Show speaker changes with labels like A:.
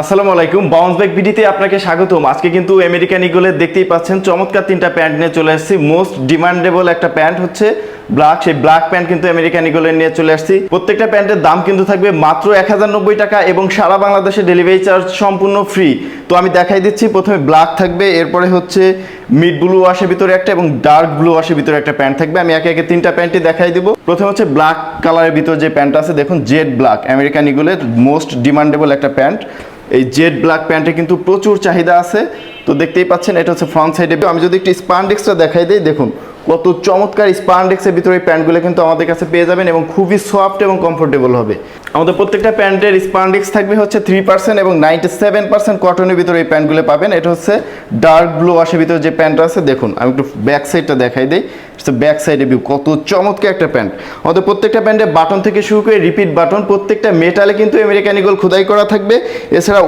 A: আসসালামু আলাইকুম bounce back ভিডিতে আপনাকে স্বাগতম। আজকে কিন্তু আমেরিকান ইগলের দেখতেই পাচ্ছেন, চমৎকার তিনটা প্যান্ট নিয়ে চলে আসছি মোস্ট ডিমান্ডেবল একটা প্যান্ট হচ্ছে ব্ল্যাক সেই ব্ল্যাক প্যান্ট কিন্তু আমেরিকান ইগলের নিয়ে চলে আসছি প্রত্যেকটা প্যান্টের দাম কিন্তু থাকবে মাত্র এক হাজার নব্বই টাকা এবং সারা বাংলাদেশে ডেলিভারি চার্জ সম্পূর্ণ ফ্রি তো আমি দেখাই দিচ্ছি, প্রথমে ব্ল্যাক থাকবে, এরপরে হচ্ছে মিড ব্লু ওয়াশের ভিতরে একটা এবং ডার্ক ব্লু আসে ভিতরে একটা প্যান্ট থাকবে। আমি একে একে তিনটা প্যান্টই দেখাই দিব। প্রথমে হচ্ছে ব্ল্যাক কালারের ভিতর যে প্যান্ট আছে, দেখুন জেড ব্ল্যাক আমেরিকান ইগলের মোস্ট ডিমান্ডেবল একটা প্যান্ট। এই জেড ব্ল্যাক প্যান্টের কিন্তু প্রচুর চাহিদা আছে। তো দেখতেই পাচ্ছেন, এটা হচ্ছে ফ্রন্ট সাইডে আমি যদি একটু স্পান্ডেক্সটা দেখাই দিই, দেখুন। কত চমৎকার স্পান্ডেক্সের ভিতরে এই প্যান্টগুলো কিন্তু আমাদের কাছে পেয়ে যাবেন এবং খুবই সফট এবং কমফোর্টেবল হবে। আমাদের প্রত্যেকটা প্যান্টের স্পান্ডেক্স থাকবে হচ্ছে থ্রি পার্সেন্ট এবং নাইনটি সেভেন পার্সেন্ট কটনের ভিতরে এই প্যান্টগুলো পাবেন। এটা হচ্ছে ডার্ক ব্লু আসে ভিতরে যে প্যান্টটা আছে, দেখুন, আমি একটু ব্যাক সাইডটা দেখাই দিই। ব্যাক সাইডে ভিউ কত চমৎকার একটা প্যান্ট। আমাদের প্রত্যেকটা প্যান্টে বাটন থেকে শুরু করে রিপিট বাটন প্রত্যেকটা মেটালে কিন্তু আমেরিকান ইগল খোদাই করা থাকবে। এছাড়া